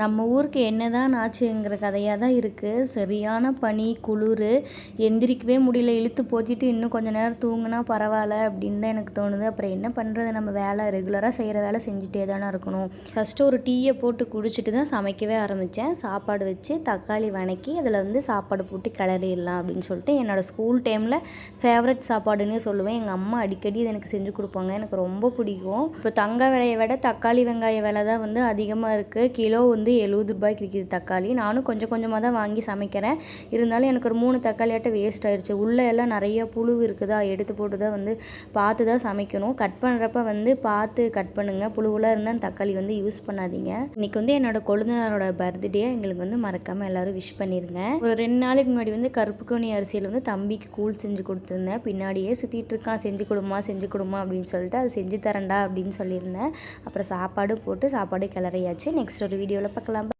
நம்ம ஊருக்கு என்னதான் ஆச்சுங்கிற கதையாக தான் இருக்குது சரியான பனி குளிர். எந்திரிக்கவே முடியல. இழுத்து போச்சுட்டு இன்னும் கொஞ்சம் நேரம் தூங்கினா பரவாயில்ல அப்படின்னு தான் எனக்கு தோணுது. அப்புறம் என்ன பண்ணுறது நம்ம வேலை ரெகுலராக செய்கிற வேலை செஞ்சுட்டே தானே இருக்கணும். ஃபஸ்ட்டு ஒரு டீயை போட்டு குடிச்சிட்டு தான் சமைக்கவே ஆரம்பித்தேன் சாப்பாடு வச்சு தக்காளி வணக்கி அதில் வந்து சாப்பாடு போட்டு கிளறிடலாம் அப்படின்னு சொல்லிட்டு என்னோடய ஸ்கூல் டைமில் ஃபேவரட் சாப்பாடுன்னு சொல்லுவேன். எங்கள் அம்மா அடிக்கடி இது எனக்கு செஞ்சு கொடுப்பாங்க. எனக்கு ரொம்ப பிடிக்கும். இப்போ தங்க விலையை விட தக்காளி வெங்காய விலை தான் வந்து அதிகமாக இருக்குது கிலோ வந்து வந்து எழுபது ரூபாய்க்கு விற்கிது தக்காளி. நானும் கொஞ்சம் கொஞ்சமாக தான் வாங்கி சமைக்கிறேன். இருந்தாலும் எனக்கு ஒரு மூணு தக்காளியாட்ட வேஸ்ட் ஆயிடுச்சு உள்ளே எல்லாம் நிறைய புழு இருக்குதா எடுத்து போட்டு தான் வந்து பார்த்து தான் சமைக்கணும். கட் பண்ணுறப்ப வந்து பார்த்து கட் பண்ணுங்கள் புழுவெலாம் இருந்தால் தக்காளி வந்து யூஸ் பண்ணாதீங்க. இன்றைக்கி வந்து என்னோடய கொழுந்தனாரோட பர்த்டே எங்களுக்கு வந்து மறக்காமல் எல்லோரும் விஷ் பண்ணிடுங்க ஒரு ரெண்டு நாளைக்கு முன்னாடி வந்து கருப்பு கோணி அரிசியில் வந்து தம்பிக்கு கூழ் செஞ்சு கொடுத்துருந்தேன். பின்னாடியே சுற்றிட்டு இருக்கான். செஞ்சு கொடுமா செஞ்சு கொடுமா அப்படின்னு சொல்லிட்டு அது செஞ்சு தரேன்டா அப்படின்னு சொல்லியிருந்தேன். அப்புறம் சாப்பாடு போட்டு சாப்பாடு கிளறியாச்சு. நெக்ஸ்ட் ஒரு வீடியோவில் pakai